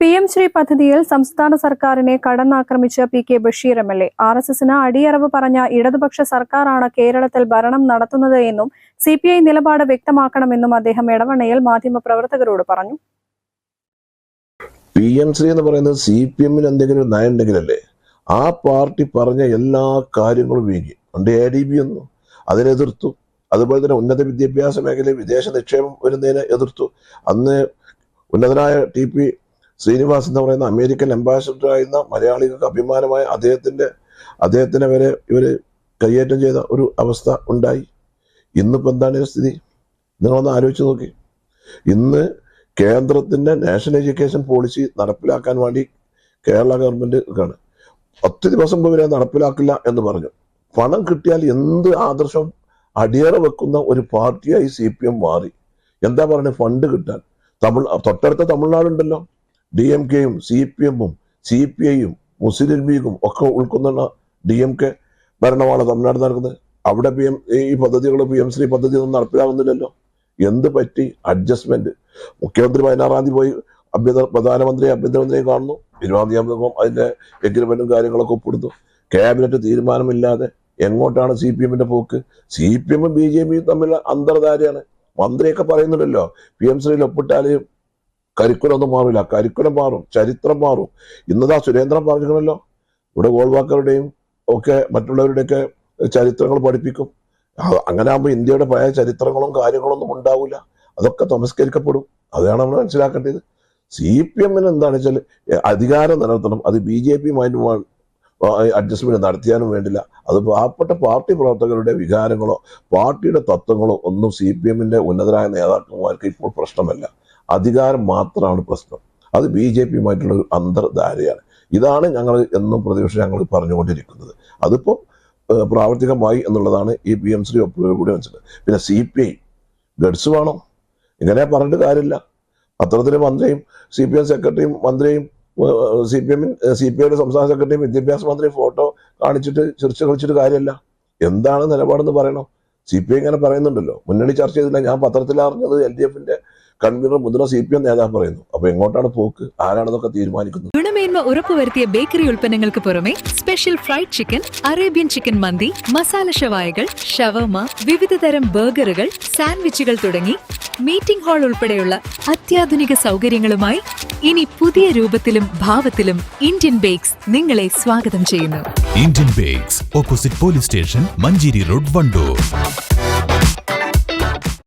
P M Shri പദ്ധതിയിൽ സംസ്ഥാന സർക്കാരിനെ കടന്നാക്രമിച്ച P K Basheer M L A. R S എസിന് അടിയറവ് പറഞ്ഞ ഇടതുപക്ഷ സർക്കാരാണ് കേരളത്തിൽ ഭരണം നടത്തുന്നത് എന്നും സി പി ഐ നിലപാട് വ്യക്തമാക്കണമെന്നും അദ്ദേഹം എടവണ്ണയിൽ മാധ്യമപ്രവർത്തകരോട് പറഞ്ഞു. പി എം ശ്രീ എന്ന് പറയുന്നത് സി പി എമ്മിന് എന്തെങ്കിലും നയം ഉണ്ടെങ്കിലല്ലേ ആ പാർട്ടി പറഞ്ഞ എല്ലാ കാര്യങ്ങളും വീങ്ങി. ഉണ്ട് എ ഡി ബി ഒന്നും അതിനെ എതിർത്തു. അതുപോലെ തന്നെ ഉന്നത വിദ്യാഭ്യാസ മേഖലയിൽ വിദേശ നിക്ഷേപം വരുന്നതിനെ എതിർത്തു. അന്ന് ഉന്നതനായ ടി പി ശ്രീനിവാസ് എന്ന് പറയുന്ന അമേരിക്കൻ അംബാസിഡർ ആയിരുന്ന മലയാളികൾക്ക് അഭിമാനമായ അദ്ദേഹത്തിന്റെ അദ്ദേഹത്തിനെ വരെ ഇവർ കയ്യേറ്റം ചെയ്ത ഒരു അവസ്ഥ ഉണ്ടായി. ഇന്നിപ്പോൾ എന്താണ് സ്ഥിതി? നിങ്ങളൊന്ന് ആലോചിച്ച് നോക്കി. ഇന്ന് കേന്ദ്രത്തിന്റെ നാഷണൽ എഡ്യൂക്കേഷൻ പോളിസി നടപ്പിലാക്കാൻ വേണ്ടി കേരള ഗവൺമെന്റ് ആണ് പത്ത് ദിവസം ഇവരെ നടപ്പിലാക്കില്ല എന്ന് പറഞ്ഞു. പണം കിട്ടിയാൽ എന്ത് ആദർശം അടിയറ വെക്കുന്ന ഒരു പാർട്ടിയായി സി പി എം മാറി. എന്താ പറയുന്നത് ഫണ്ട് കിട്ടാൻ? തമിഴ് തൊട്ടടുത്ത തമിഴ്നാടുണ്ടല്ലോ. ഡി എം കെയും സി പി എമ്മും സി പി ഐയും മുസ്ലിം ലീഗും ഒക്കെ ഉൾക്കൊള്ളുന്ന ഡി എം കെ ഭരണമാണ് തമിഴ്നാട് നടക്കുന്നത്. അവിടെ പി എം ഈ പദ്ധതികൾ പി എം ശ്രീ പദ്ധതി ഒന്നും നടപ്പിലാകുന്നില്ലല്ലോ. എന്ത് പറ്റി? അഡ്ജസ്റ്റ്മെന്റ്. മുഖ്യമന്ത്രി പതിനാറാം തീയതി പോയി അഭ്യന്തര പ്രധാനമന്ത്രിയെ ആഭ്യന്തരമന്ത്രിയെ കാണുന്നു. ആകുമ്പോൾ അതിന്റെ എഗ്രിമെന്റും കാര്യങ്ങളൊക്കെ ഒപ്പിടുന്നു. ക്യാബിനറ്റ് തീരുമാനമില്ലാതെ എങ്ങോട്ടാണ് സി പി എമ്മിന്റെ പോക്ക്? സി പി എമ്മും ബി ജെ പിയും തമ്മിൽ അന്തർധാരയാണ്. മന്ത്രിയൊക്കെ പറയുന്നുണ്ടല്ലോ പി എം ശ്രീയിൽ ഒപ്പിട്ടാൽ കരിക്കുലം ഒന്നും മാറില്ല കരിക്കുലം മാറും ചരിത്രം മാറും. ഇന്നതാ സുരേന്ദ്രൻ പറഞ്ഞിരിക്കണല്ലോ. ഇവിടെ ഗോൾവാക്കറുടെയും ഒക്കെ മറ്റുള്ളവരുടെയൊക്കെ ചരിത്രങ്ങൾ പഠിപ്പിക്കും. അങ്ങനെ ആകുമ്പോൾ ഇന്ത്യയുടെ പഴയ ചരിത്രങ്ങളും കാര്യങ്ങളൊന്നും ഉണ്ടാവില്ല അതൊക്കെ തമസ്കരിക്കപ്പെടും. അതാണ് നമ്മൾ മനസ്സിലാക്കേണ്ടത്. സി പി എമ്മിന് എന്താണെന്ന് വെച്ചാൽ അധികാരം നിലനിർത്തണം. അത് ബി ജെ പിയുമായിട്ട് അഡ്ജസ്റ്റ്മെന്റ് നടത്തിയാലും വേണ്ടില്ല. അത് പാവപ്പെട്ട പാർട്ടി പ്രവർത്തകരുടെ വികാരങ്ങളോ പാർട്ടിയുടെ തത്വങ്ങളോ ഒന്നും സി പി എമ്മിന്റെ ഉന്നതരായ നേതാക്കന്മാർക്ക് ഇപ്പോൾ പ്രശ്നമല്ല. അധികാരം മാത്രമാണ് പ്രശ്നം. അത് ബി ജെ പിയുമായിട്ടുള്ള ഒരു അന്തർധാരയാണ്. ഇതാണ് ഞങ്ങൾ എന്നും പ്രതിപക്ഷം ഞങ്ങൾ പറഞ്ഞുകൊണ്ടിരിക്കുന്നത്. അതിപ്പോൾ പ്രാവർത്തികമായി എന്നുള്ളതാണ് ഈ പി എം ശ്രീ ഒപ്പുകൾ കൂടി മനസ്സിലായത് പിന്നെ സി പി ഐ ഗഡ്സ് വേണം. ഇങ്ങനെ പറഞ്ഞിട്ട് കാര്യമില്ല. അത്തരത്തിൽ മന്ത്രിയും സി പി എം സെക്രട്ടറിയും മന്ത്രിയും സി പി എമ്മിൻ സി പി ഐയുടെ സംസ്ഥാന സെക്രട്ടറിയും വിദ്യാഭ്യാസ മന്ത്രിയും ഫോട്ടോ കാണിച്ചിട്ട് ചിരിച്ച് കളിച്ചിട്ട് കാര്യമില്ല. എന്താണ് നിലപാടെന്ന് പറയണം. സി പി ഐ ഇങ്ങനെ പറയുന്നുണ്ടല്ലോ. മുന്നണി ചർച്ച ചെയ്തില്ല. ഞാൻ പത്രത്തിൽ അറിഞ്ഞത് എൽ ഡി എഫിന്റെ കൺവീനർ മുതിർന്ന സി പി എം നേതാവ് പറയുന്നു. അപ്പൊ എങ്ങോട്ടാണ് പോക്ക്? ആരാണെന്നൊക്കെ തീരുമാനിക്കുന്നത് ഗുണമേന്മ ഉറപ്പുവരുത്തിയ ബേക്കറി ഉൽപ്പന്നങ്ങൾക്ക് പുറമെ special fried chicken Arabian chicken മന്തി മസാല ഷവായകൾ ഷവർമ വിവിധ തരം ബർഗറുകൾ സാൻഡ്വിച്ചുകൾ തുടങ്ങി മീറ്റിംഗ് ഹാൾ ഉൾപ്പെടെയുള്ള അത്യാധുനിക സൗകര്യങ്ങളുമായി ഇനി പുതിയ രൂപത്തിലും ഭാവത്തിലും ഇന്ത്യൻ ബേക്സ് നിങ്ങളെ സ്വാഗതം ചെയ്യുന്നു. Indian bakes opposite police station Manjeri road Wandoor